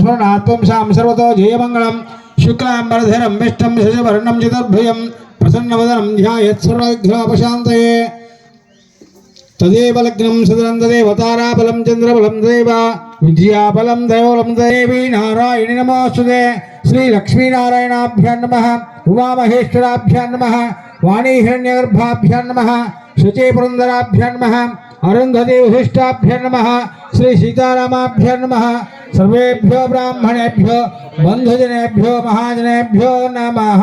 స్మరణాత్వం శాం సర్వతో జయమంగళం శుక్లాంబరధరం విష్టం శశవర్ణం చతుర్భయం ప్రసన్నవదనం ధ్యాయత్సర్వఘ్నోపశాంతయే తదేవ లగ్నం సదరం తదేవతారాబలం చంద్రబలం దేవ విద్యాబలం దయోలం దేవి నారాయణి నమోస్తుదే శ్రీలక్ష్మీనారాయణాభ్యాన్ నమ ఉమామహేశ్వరాభ్యాన్ నమ వాణీహిరణ్యగర్భాభ్యాన్ నమ శచీ పురంధరాభ్యాన్ నమ अरुंधदेवशिष्टाभ्य नम। श्री सीताभ्य नम। सर्वेभ्यो ब्राह्मणेभ्यो बंधुजनेभ्यो महाजनेभ्यो नमः।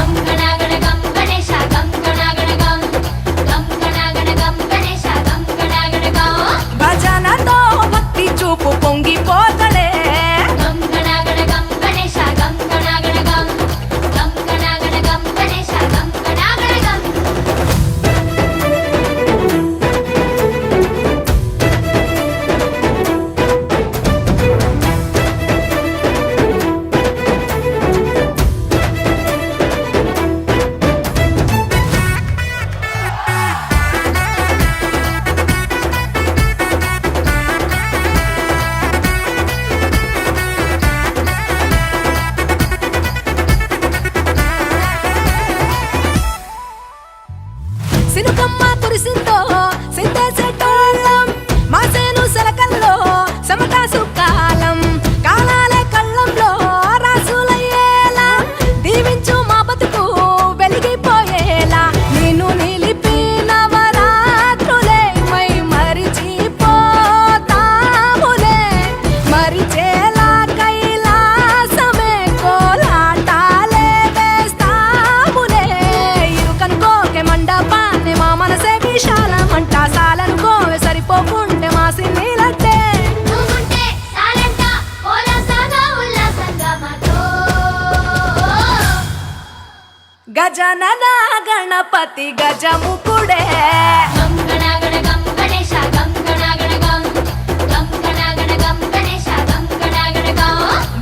గజనన గణపతి గజముకుడే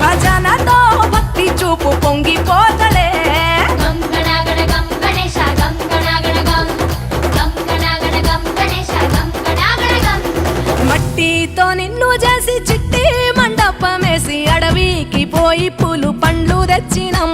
భజనతో భక్తి చూపు పొంగిపోతడే మట్టితో నిన్ను చేసి చిట్టి మండపమేసి అడవికి పోయి పులు పండ్లు తెచ్చినం.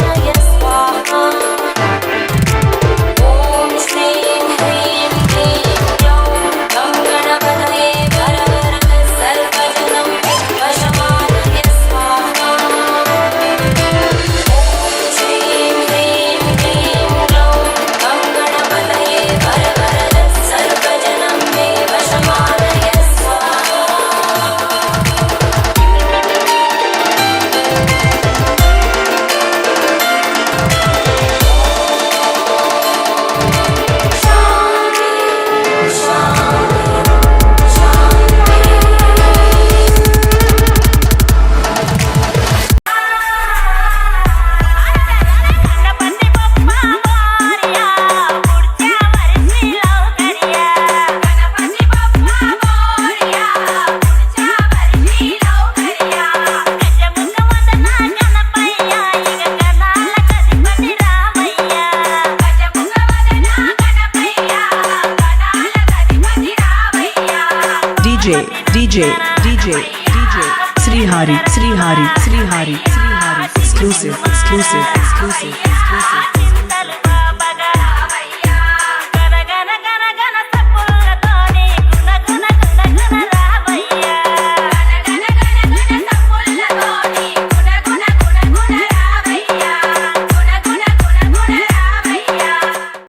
DJ, DJ, DJ, Srihari, Srihari, Srihari, Srihari, exclusive, exclusive, exclusive, exclusive. exclusive.